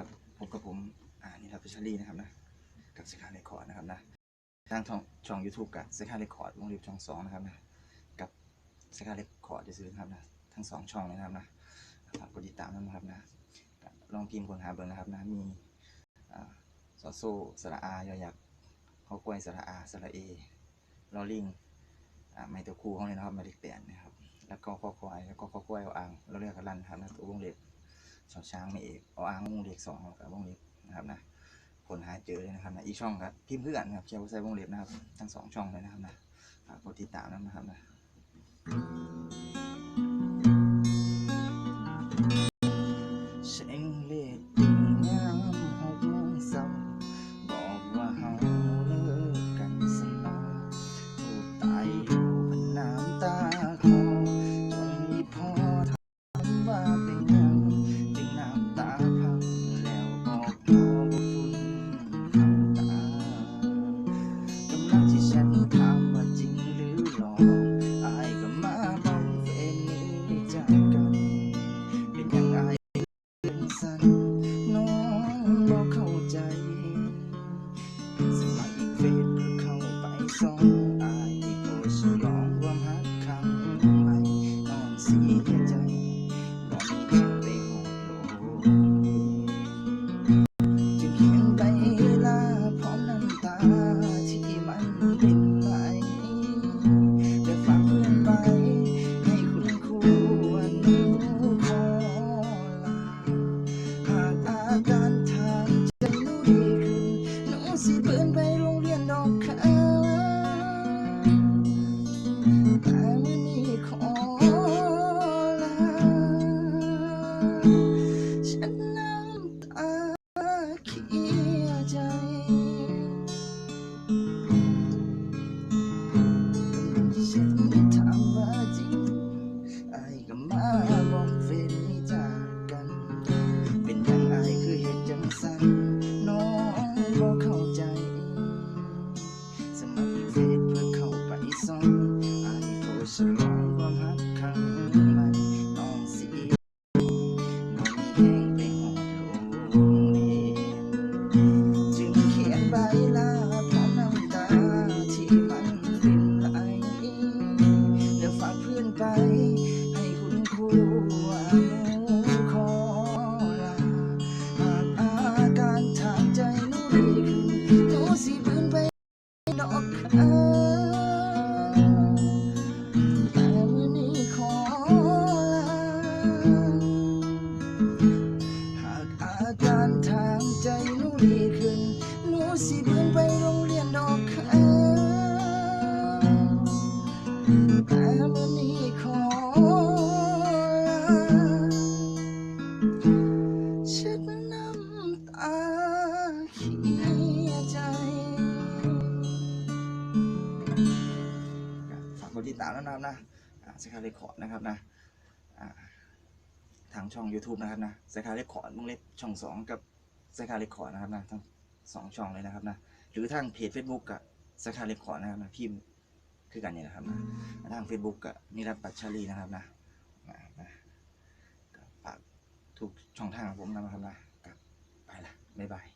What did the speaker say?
ครับพบกับผมอ่านี่ครับพิชารีนะครับนะกับสกาเรคคอร์ดนะครับนะทางช่องช่องยูทูบกับสกาเรคคอร์ดวงเล็บช่องสองนะครับนะกับสกาเรคคอร์ดจะซื้อนะครับนะทั้งสองช่องเลยนะครับนะฝากกดติดตามด้วยนะครับนะลองพิมพ์ค้นหาเบอร์นะครับนะมีอ่าสอโซสระอายอยักษ์ข้อกล้วยสระอาสระเอลอลิงไมตัวคูเขาเลยนะครับมาเลขแปดนะครับแล้วก็ข้อควายแล้วก็ข้อกล้วยอ่างเราเรียกกันลันนะครับนะตัววงเล็บ ชอช้างไม่เอกเอาอ้างวงเล็บสองกับวงเล็บนะครับนะคนหาเจอเลยนะครับนะอีกช่องครับพิมพ์เพื่อนนะครับเชียร์ใส่วงเล็บนะครับทั้งสองช่องเลยนะครับนะกกดติดตามนะครับนะ สองอายโพสต์ร้องความฮักครั้งใหม่น้องเสียใจ สต์ร้องความฮักครั้งใหม่น้องเสียบ่มีแรงไปหอดโรงเรียนจึงเขียนใบลาพร้อมน้ำตาที่มันเป็นไหลแล้วฝากเพื่อนไป ให้คุณครูอนุขอลาหากอาการทางใจหนูดีขึ้นหนูสิเพื้นไปดอก ฝากกดติดตามแล้วนะครับนะสคาเรคคอร์ดนะครับนะทางช่อง YouTube นะครับนะสกาเรคคอร์ดวงเล็บช่องสองกับสกาเรคคอร์ดนะครับนะทั้งสองช่องเลยนะครับนะหรือทางเพจ Facebook กับสกาเรคคอร์ดนะครับนะพิมพ์คือกันเนี่ยนะครับนะทาง Facebook กับนิรัตปัชชาลีนะครับนะนะนะก็ฝากทุกช่องทางของผมนะครับนะกับไปละบ๊ายบาย